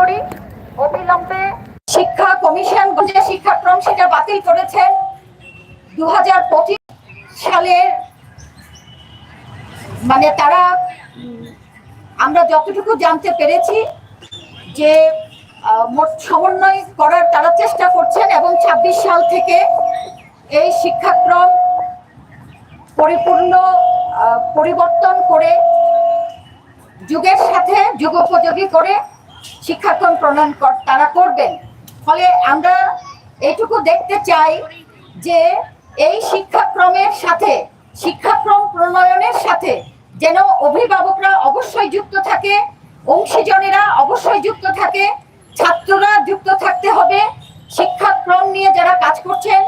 করি। অবিলম্বে শিক্ষা কমিশন যে শিক্ষাক্রম সেটা বাতিল করেছেন দু সালের মানে তারা, আমরা যতটুকু জানতে পেরেছি যে সমন্বয় করার তারা চেষ্টা করছেন এবং ২৬ সাল থেকে এই শিক্ষাক্রম পরিপূর্ণ পরিবর্তন করে, যুগের সাথে যুগোপযোগী করে শিক্ষাক্রম প্রণয়ন কর- তারা করবেন। ফলে আমরা এটুকু দেখতে চাই যে এই শিক্ষাক্রমের সাথে, শিক্ষাক্রম প্রণয়নের সাথে যেন অভিভাবকরা অবশ্যই যুক্ত থাকে, অংশীজনেরা অবশ্যই যুক্ত থাকে, ছাত্ররা যুক্ত থাকতে হবে। শিক্ষাক্রম নিয়ে যারা কাজ করছেন,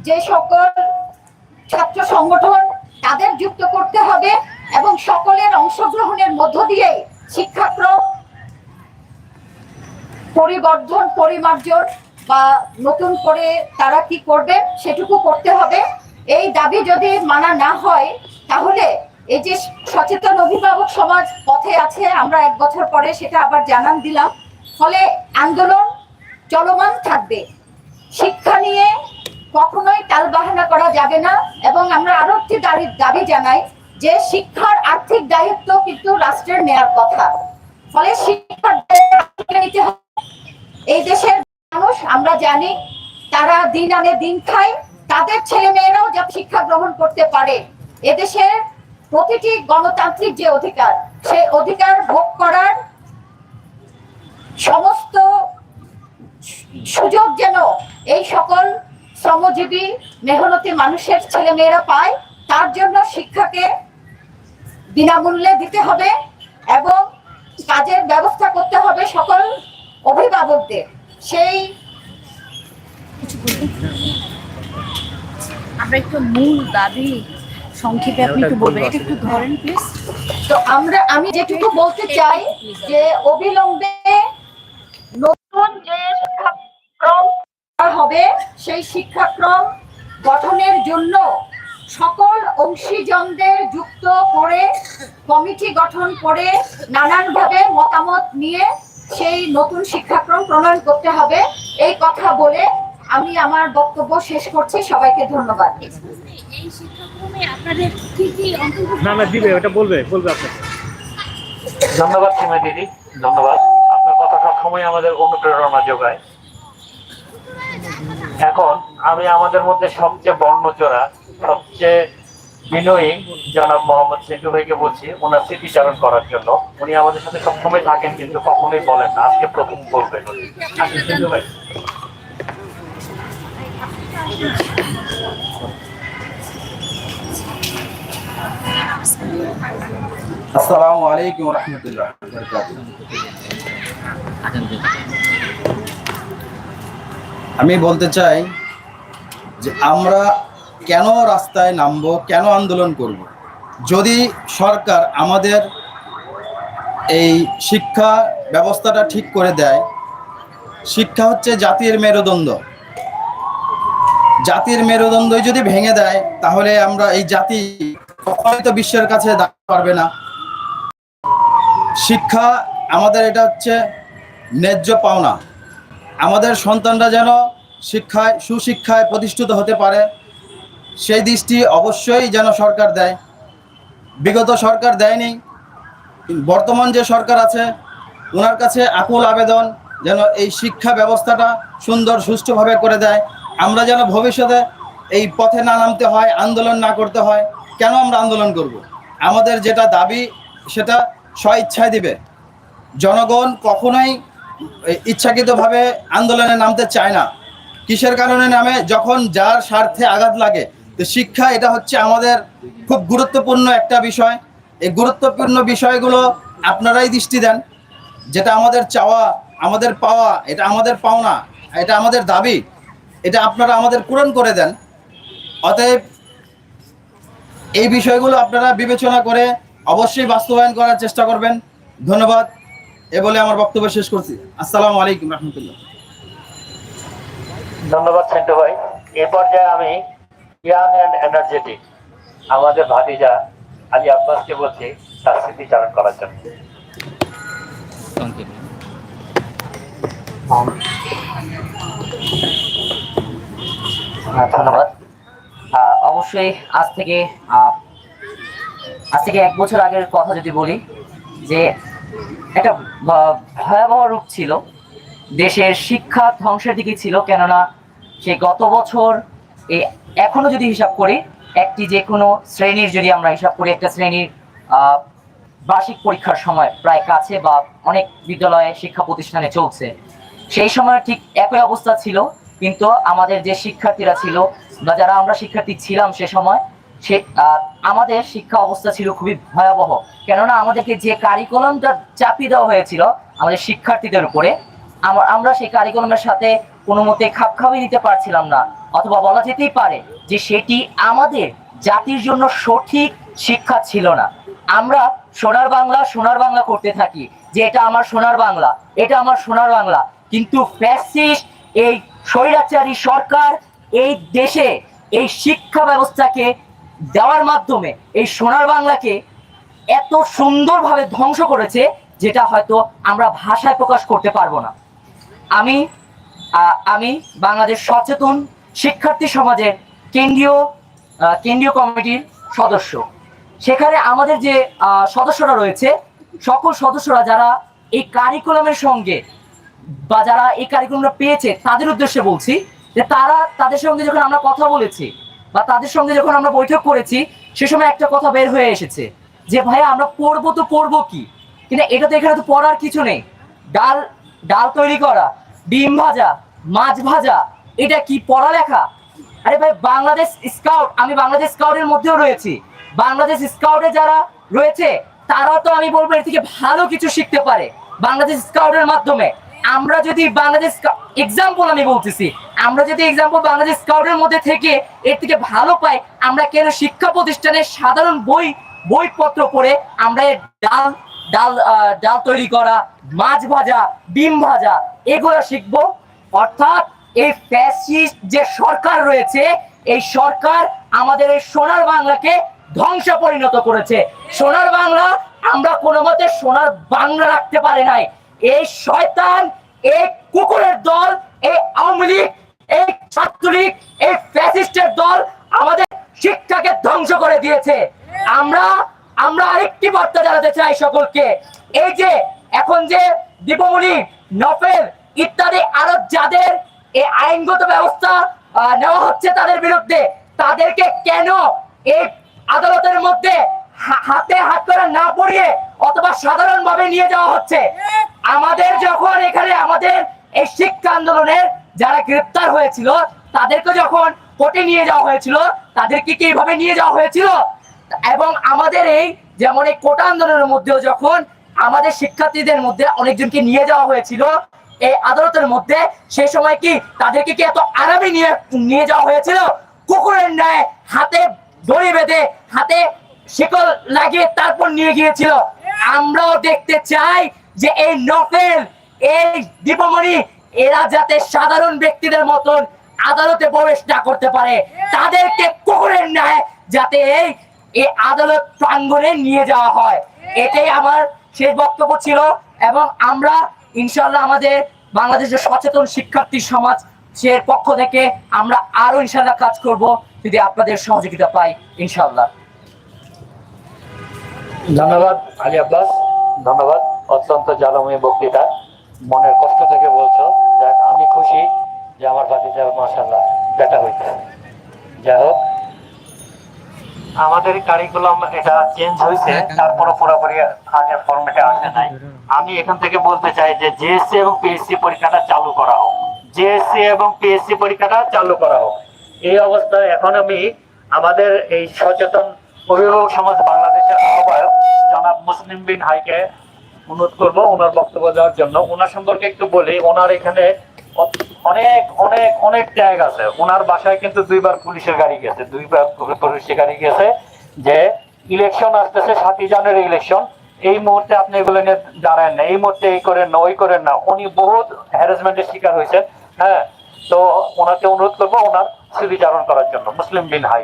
যে সকল ছাত্র সংগঠন, তাদের যুক্ত করতে হবে এবং সকলের অংশগ্রহণের মধ্য দিয়ে শিক্ষাক্রম পরিবর্ধন, পরিমার্জন বা নতুন করে তারা কি করবে, সেটুকু করতে হবে। এই দাবি যদি মানা না হয়, তাহলে এই যে সচেতন অভিভাবক সমাজ পথে আছে, আমরা এক বছর পরে সেটা আবার জানান দিলাম। ফলে আন্দোলন চলমান থাকবে। শিক্ষা নিয়ে কখনোই টালবাহানা করা যাবে না এবং আমরা আরও একটি দাবি জানাই যে শিক্ষার আর্থিক দায়িত্ব কিন্তু রাষ্ট্রের নেয়ার কথা। ফলে শিক্ষার নিতে হবে। এই দেশের মানুষ, আমরা জানি তারা দিন আনে দিন খায়, তাদের ছেলে মেয়েরাও যা শিক্ষা গ্রহণ করতে পারে। এদেশের প্রতিটি গণতান্ত্রিক যে অধিকার, সেই অধিকার ভোগ করার সমস্ত সুযোগ যেন এই সকল শ্রমজীবী, মেহনতি মানুষের ছেলে মেয়েরা পায়, তার জন্য শিক্ষাকে বিনামূল্যে দিতে হবে এবং কাজের ব্যবস্থা করতে হবে সকল অভিভাবকদের। সেই আমরা একটু মূল দাবি সংক্ষেপে আপনি একটু বলবেন এটা একটু ধরেন প্লিজ তো আমরা আমি যেটুকু বলতে চাই যে অবিলম্বে নতুন যে শিক্ষাক্রম হবে সেই শিক্ষাক্রম গঠনের জন্য সকল অংশীজনদের যুক্ত করে কমিটি গঠন করে নানানভাবে মতামত নিয়ে সেই নতুন শিক্ষাক্রম প্রণয়ন করতে হবে। এই কথা বলে আমি আমার বক্তব্য শেষ করছি। সবাইকে ধন্যবাদ। এই শিক্ষাক্রমে আপনাদের কি কি না না দিবে ওটা বলবে বলবে আপনাকে। ধন্যবাদ সীমা দিদি ধন্যবাদ। আপনার কথা সবসময় আমাদের অনুপ্রেরণা যোগায়। এখন আমি আমাদের মধ্যে সবচেয়ে বর্ণচোরা সবচেয়ে বিনয়ী, জনাব মোহাম্মদ সেন্টু ভাইকে বলছি, ওনার স্মৃতিচারণ করার জন্য। উনি আমাদের সাথে সবসময় থাকেন, কিন্তু কখনোই বলেন না। আজকে প্রথম বলবেন। সেন্টু আসসালামু আলাইকুম রহমতুল্লাহ আমি বলতে চাই যে আমরা কেন রাস্তায় নামবো, কেন আন্দোলন করব। যদি সরকার আমাদের এই শিক্ষা ব্যবস্থাটা ঠিক করে দেয়, শিক্ষা হচ্ছে জাতির মেরুদণ্ড। জাতির মেরুদণ্ডই যদি ভেঙে দেয়, তাহলে আমরা এই জাতি কখনোই তো বিশ্বের কাছে দাঁড়াতে পারবে না। শিক্ষা আমাদের এটা হচ্ছে ন্যায্য পাওনা। আমাদের সন্তানরা যেন শিক্ষায়, সুশিক্ষায় প্রতিষ্ঠিত হতে পারে সেই দৃষ্টি অবশ্যই যেন সরকার দেয়। বিগত সরকার দেয়নি বর্তমান যে সরকার আছে ওনার কাছে আকুল আবেদন যেন এই শিক্ষা ব্যবস্থাটা সুন্দর, সুষ্ঠুভাবে করে দেয়। আমরা যেন ভবিষ্যতে এই পথে না নামতে হয়, আন্দোলন না করতে হয়, কেন আমরা আন্দোলন করব। আমাদের যেটা দাবি, সেটা স্ব ইচ্ছায় দিবে। জনগণ কখনোই ইচ্ছাকৃতভাবে আন্দোলনে নামতে চায় না। কিসের কারণে নামে? যখন যার স্বার্থে আঘাত লাগে তো শিক্ষা এটা হচ্ছে আমাদের খুব গুরুত্বপূর্ণ একটা বিষয়। এই গুরুত্বপূর্ণ বিষয়গুলো আপনারাই দৃষ্টি দেন। যেটা আমাদের চাওয়া, আমাদের পাওয়া, এটা আমাদের পাওনা, এটা আমাদের দাবি, এটা আপনারা আমাদের পূরণ করে দেন। অতএব এই বিষয়গুলো আপনারা বিবেচনা করে অবশ্যই বাস্তবায়ন করার চেষ্টা করবেন। ধন্যবাদ। এ বলে আমার বক্তব্য শেষ করছি। আসসালামু আলাইকুম রহমতুল্লাহ। ধন্যবাদ সেন্টু ভাই। এ পর্যায়ে আমি ইয়াং অ্যান্ড এনার্জেটিক আমাদের ভাতিজা আলী আব্বাসকে বলছি তার স্মৃতিচারণ করার জন্য। হ্যাঁ, ধন্যবাদ। অবশ্যই আজ থেকে আজ থেকে এক বছর আগের কথা যদি বলি যে একটা ভয়াবহ রূপ ছিল। দেশের শিক্ষা ধ্বংসের দিকে ছিল কেননা সে গত বছর এই এখনও যদি হিসাব করি, একটি যে কোনো শ্রেণির যদি আমরা হিসাব করি, একটা শ্রেণির বার্ষিক পরীক্ষার সময় প্রায় কাছে বা অনেক বিদ্যালয়ে শিক্ষা প্রতিষ্ঠানে চলছে। সেই সময় ঠিক একই অবস্থা ছিল, কিন্তু আমাদের যে শিক্ষার্থীরা ছিল বা যারা আমরা শিক্ষার্থী ছিলাম সে সময়, সে আমাদের শিক্ষা অবস্থা ছিল খুবই ভয়াবহ। কেননা আমাদেরকে যে কারিকুলামটা চাপিয়ে দেওয়া হয়েছিল আমাদের শিক্ষার্থীদের উপরে আমরা সেই কারিকুলামের সাথে কোনো মতে খাপ খাওয়িয়ে নিতে পারছিলাম না। অথবা বলা যেতেই পারে যে সেটি আমাদের জাতির জন্য সঠিক শিক্ষা ছিল না। আমরা সোনার বাংলা সোনার বাংলা করতে থাকি, যে এটা আমার সোনার বাংলা, এটা আমার সোনার বাংলা। কিন্তু ফ্যাসিস্ট এই স্বৈরাচারী সরকার, এই দেশে এই শিক্ষা ব্যবস্থাকে দেওয়ার মাধ্যমে এই সোনার বাংলাকে এত সুন্দরভাবে ধ্বংস করেছে, যেটা হয়তো আমরা ভাষায় প্রকাশ করতে পারব না। আমি আমি বাংলাদেশ সচেতন শিক্ষার্থী সমাজের কেন্দ্রীয় কেন্দ্রীয় কমিটির সদস্য। সেখানে আমাদের যে সদস্যরা রয়েছে, সকল সদস্যরা যারা এই কারিকুলামের সঙ্গে বা যারা এই কারিকুলামটা পেয়েছে, তাদের উদ্দেশ্যে বলছি যে তারা তাদের সঙ্গে যখন আমরা কথা বলেছি বা তাদের সঙ্গে যখন আমরা বৈঠক করেছি, সে সময় একটা কথা বের হয়ে এসেছে যে, ভাইয়া, আমরা পড়ব তো পড়ব কি? কিন্তু এটা তো এখানে তো পড়ার কিছু নেই। ডাল ডাল তৈরি করা, ডিম ভাজা, মাছ ভাজা এটা কি পড়ালেখা? আরে ভাই, বাংলাদেশ স্কাউট, আমি বাংলাদেশ স্কাউটের মধ্যেও রয়েছি। বাংলাদেশ স্কাউটে যারা রয়েছে, তারাও তো আমি বলব, এর থেকে ভালো কিছু শিখতে পারে বাংলাদেশ স্কাউটের মাধ্যমে। আমরা যদি বাংলাদেশ এক্সাম্পল আমি বলতেছি, আমরা যদি এক্সাম্পল বাংলাদেশ স্কাউটের মধ্যে থেকে এর থেকে ভালো পাই, আমরা কেন শিক্ষা প্রতিষ্ঠানের সাধারণ বই, বইপত্র পড়ে আমরা ডাল ডাল ডাল তৈরি করা, মাছ ভাজা, ডিম ভাজা, এগুলো শিখব? অর্থাৎ এই ফ্যাসিস্ট যে সরকার রয়েছে, এই সরকার আমাদের এই সোনার বাংলাকে ধ্বংস পরিণত করেছে। সোনার বাংলা আমরা কোনো মতে সোনার বাংলা রাখতে পারি নাই। এই শয়তান, এই কুকুরের দল, এই আওয়ামী লীগ, এই ছাত্রলীগ, এই ফ্যাসিস্টের দল আমাদের শিক্ষাকে ধ্বংস করে দিয়েছে। আমরা আমরা আরেকটি বার্তা জানাতে চাই সকলকে। এই যে, এখন যে দীপমণি, নফেল ইত্যাদি আরও যাদের এই আইনগত ব্যবস্থা নেওয়া হচ্ছে তাদের বিরুদ্ধে। তাদেরকে কেন এই আদালতের মধ্যে হাতে হাত করে না পড়িয়ে অথবা সাধারণ ভাবে নিয়ে যাওয়া হচ্ছে? আমাদের যখন এখানে আমাদের এই শিক্ষা আন্দোলনের যারা গ্রেপ্তার হয়েছিল, তাদেরকে যখন কোর্টে নিয়ে যাওয়া হয়েছিল, তাদেরকে কি এইভাবে নিয়ে যাওয়া হয়েছিল? এবং আমাদের এই যেমন এই কোটা আন্দোলনের মধ্যেও যখন আমাদের শিক্ষার্থীদের মধ্যে অনেকজনকে নিয়ে যাওয়া হয়েছিল এই আদালতের মধ্যে সেই সময় কি তাদেরকে কি এত আরামে নিয়ে নিয়ে যাওয়া হয়েছিল? কুকুরের ন্যায় হাতে দড়ি বেঁধে, হাতে শিকল লাগিয়ে তারপর নিয়ে গিয়েছিল। আমরাও দেখতে চাই যে এই নফেল এই দীপমণি এরা যাতে সাধারণ ব্যক্তিদের মতন আদালতে প্রবেশ না করতে পারে, তাদেরকে কুকুরের ন্যায় যাতে এই এই আদালত প্রাঙ্গণে নিয়ে যাওয়া হয়। এটাই আমার শেষ বক্তব্য ছিল এবং আমরা ইনশাল্লাহ আমাদের বাংলাদেশের সচেতন শিক্ষার্থী সমাজ সে পক্ষ থেকে আমরা আরও ইনশাল্লাহ কাজ করব যদি আপনাদের সহযোগিতা পাই ইনশাল্লাহ ধন্যবাদ, আলী আব্বাস। ধন্যবাদ, অত্যন্ত জ্বালাময়ী বক্তৃতা। মনের কষ্ট থেকে বলছো। যাক, আমি খুশি যে আমার বাড়িতে মাসাল্লাহ বেটা হইতে যাই হোক আমাদের কারিকুলাম এটা চেঞ্জ হয়েছে তারপরও পুরোপুরি আগের ফর্মেটে আসে নাই। আমি এখান থেকে বলতে চাই যে জেএসসি এবং পিএসসি পরীক্ষাটা চালু করা হোক। জেএসসি এবং পিএসসি পরীক্ষাটা চালু করা হোক। এই অবস্থায় এখন আমি আমাদের এই সচেতন অভিভাবক সমাজ বাংলাদেশের আহ্বায়ক জনাব মুসলিম বিন হাইকে অনুরোধ করব ওনার বক্তব্য দেওয়ার জন্য। ওনার সম্পর্কে একটু বলি। ওনার এখানে অনেক অনেক অনেক ট্যাগ আছে। ওনার বাসায় কিন্তু দুইবার পুলিশের গাড়ি গেছে। দুইবার পুলিশের গাড়ি গেছে যে ইলেকশন আসতেছে, সাতই জানুয়ারি ইলেকশন এই মুহূর্তে আপনি এগুলো নিয়ে দাঁড়ান না এই মুহূর্তে এই করেন না, ওই করেন না। উনি বহুত হ্যারাসমেন্টের শিকার হয়েছেন। হ্যাঁ তো ওনাকে অনুরোধ করব ওনার স্মৃতিচারণ করার জন্য। মুসলিম বিন হাই।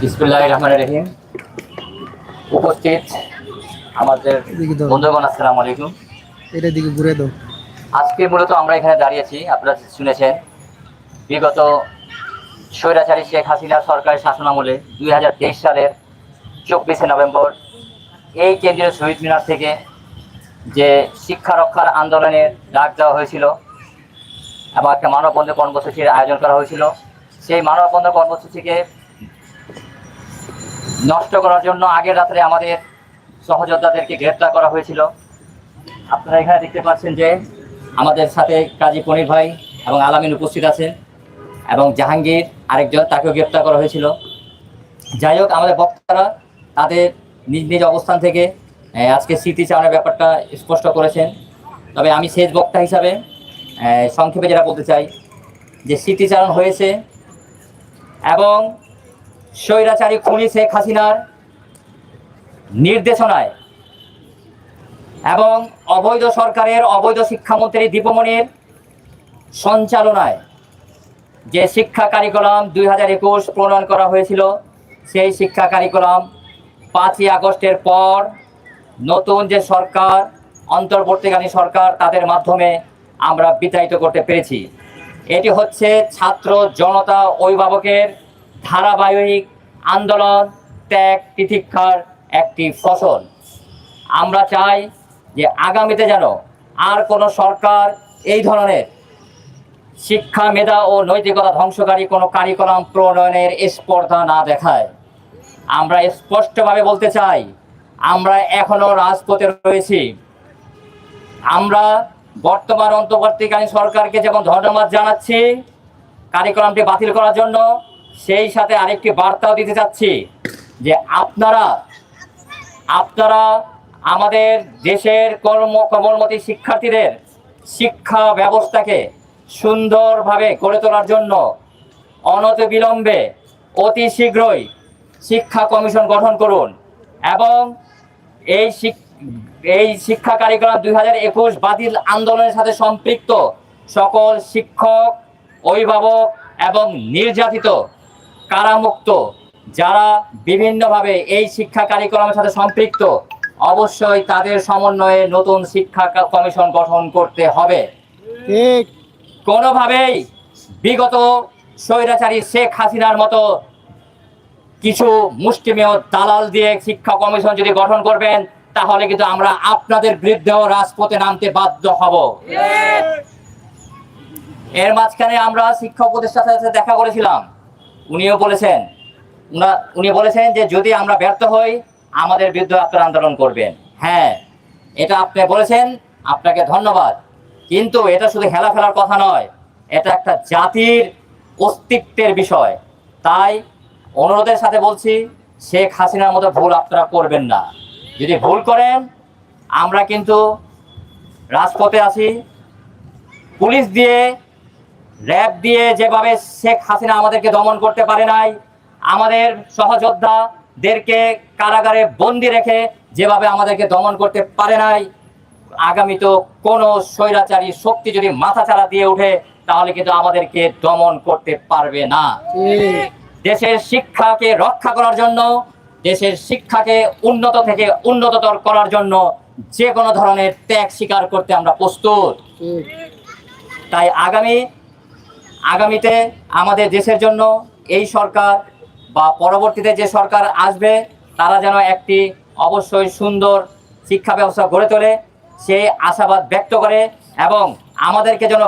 বিসমুল্লাহ রহমান রহিম। উপস্থিত আমাদের। বন্ধুগণ আসসালামু আলাইকুম। এটা দিকে ঘুরে দাও। আজকে মূলত আমরা এখানে দাঁড়িয়েছি আপনারা শুনেছেন। বিগত স্বৈরাচারী শেখ হাসিনা সরকারের শাসনামলে দুই হাজার তেইশ সালের চব্বিশে নভেম্বর এই কেন্দ্রীয় শহীদ মিনার থেকে যে শিক্ষা রক্ষার আন্দোলনের ডাক দেওয়া হয়েছিল এবং একটা মানববন্ধ কর্মসূচির আয়োজন করা হয়েছিল সেই মানববন্ধ কর্মসূচিকে নষ্ট করার জন্য আগের রাত্রে আমাদের সহযোদ্ধাদেরকে গ্রেপ্তার করা হয়েছিল। আপনারা এখানে দেখতে পাচ্ছেন যে আমাদের সাথে কাজী পনির ভাই এবং আলামিন উপস্থিত আছেন এবং জাহাঙ্গীর আরেকজন, তাকেও গ্রেপ্তার করা হয়েছিল। যাই হোক, আমাদের বক্তারা তাদের নিজ নিজ অবস্থান থেকে আজকে স্মৃতিচারণের ব্যাপারটা স্পষ্ট করেছেন। তবে আমি শেষ বক্তা হিসাবে সংক্ষেপে যেটা বলতে চাই যে স্মৃতিচারণ হয়েছে এবং স্বৈরাচারী খুনি শেখ হাসিনার নির্দেশনায় এবং অবৈধ সরকারের অবৈধ শিক্ষামন্ত্রী দীপমণির সঞ্চালনায় যে শিক্ষা কারিকুলাম দুই হাজার একুশ প্রণয়ন করা হয়েছিল, সেই শিক্ষা কারিকুলাম পাঁচই আগস্টের পর নতুন যে সরকার, অন্তর্বর্তীকালীন সরকার, তাদের মাধ্যমে আমরা বিতাড়িত করতে পেরেছি। এটি হচ্ছে ছাত্র জনতা অভিভাবকের ধারাবাহিক আন্দোলন, ত্যাগ, তিতিক্ষার একটি ফসল। আমরা চাই যে আগামীতে যেন আর কোনো সরকার এই ধরনের শিক্ষা, মেধা ও নৈতিকতা ধ্বংসকারী কোনো কারিকুলাম প্রণয়নের স্পর্ধা না দেখায়। আমরা স্পষ্টভাবে বলতে চাই, আমরা এখনও রাজপথে রয়েছি। আমরা বর্তমান অন্তর্বর্তীকালীন সরকারকে যেমন ধন্যবাদ জানাচ্ছি কারিকুলামটি বাতিল করার জন্য সেই সাথে আরেকটি বার্তাও দিতে চাচ্ছি যে আপনারা আপনারা আমাদের দেশের কর্ম কর্মমতী শিক্ষার্থীদের শিক্ষা ব্যবস্থাকে সুন্দরভাবে গড়ে তোলার জন্য অনতিবিলম্বে অতি শীঘ্রই শিক্ষা কমিশন গঠন করুন এবং এই এই শিক্ষা কারিকুলাম দুই হাজার একুশ বাতিল আন্দোলনের সাথে সম্পৃক্ত সকল শিক্ষক, অভিভাবক এবং নির্যাতিত কারামুক্ত যারা বিভিন্নভাবে এই শিক্ষা কারিকুলামের সাথে সম্পৃক্ত অবশ্যই তাদের সমন্বয়ে নতুন শিক্ষা কমিশন গঠন করতে হবে। ঠিক। কোনোভাবেই বিগত স্বৈরাচারী শেখ হাসিনার মতো কিছু মুষ্টিমেয় দালাল দিয়ে শিক্ষা কমিশন যদি গঠন করবেন তাহলে কিন্তু আমরা আপনাদের বিরুদ্ধেও রাজপথে নামতে বাধ্য হব। এর মাঝখানে আমরা শিক্ষা উপদেষ্টার সাথে দেখা করেছিলাম। উনিও বলেছেন, উনা- বলেছেন যে যদি আমরা ব্যর্থ হই, আমাদের বিরুদ্ধে আপনারা আন্দোলন করবেন। হ্যাঁ এটা আপনি বলেছেন, আপনাকে ধন্যবাদ। কিন্তু এটা শুধু হেলা ফেলার কথা নয়, এটা একটা জাতির অস্তিত্বের বিষয়। তাই অনুরোধের সাথে বলছি, শেখ হাসিনার মতো ভুল আপনারা করবেন না। যদি ভুল করেন, আমরা কিন্তু রাজপথে আছি, পুলিশ দিয়ে র্যাব দিয়ে যেভাবে শেখ হাসিনা আমাদেরকে দমন করতে পারে নাই, আমাদের সহযোদ্ধাদেরকে কারাগারে বন্দি রেখে যেভাবে আমাদেরকে দমন করতে পারে নাই আগামী তো কোনো স্বৈরাচারী শক্তি যদি মাথা চারা দিয়ে ওঠে, তাহলে কিন্তু আমাদেরকে দমন করতে পারবে না। দেশের শিক্ষাকে রক্ষা করার জন্য, দেশের শিক্ষাকে উন্নত থেকে উন্নততর করার জন্য যে কোনো ধরনের ত্যাগ স্বীকার করতে আমরা প্রস্তুত। তাই আগামী আগামীতে আমাদের দেশের জন্য এই সরকার বা পরবর্তীতে যে সরকার আসবে, তারা যেন একটি অবশ্যই সুন্দর শিক্ষা ব্যবস্থা গড়ে তোলে, সেই আশাবাদ ব্যক্ত করে এবং আমাদেরকে যেন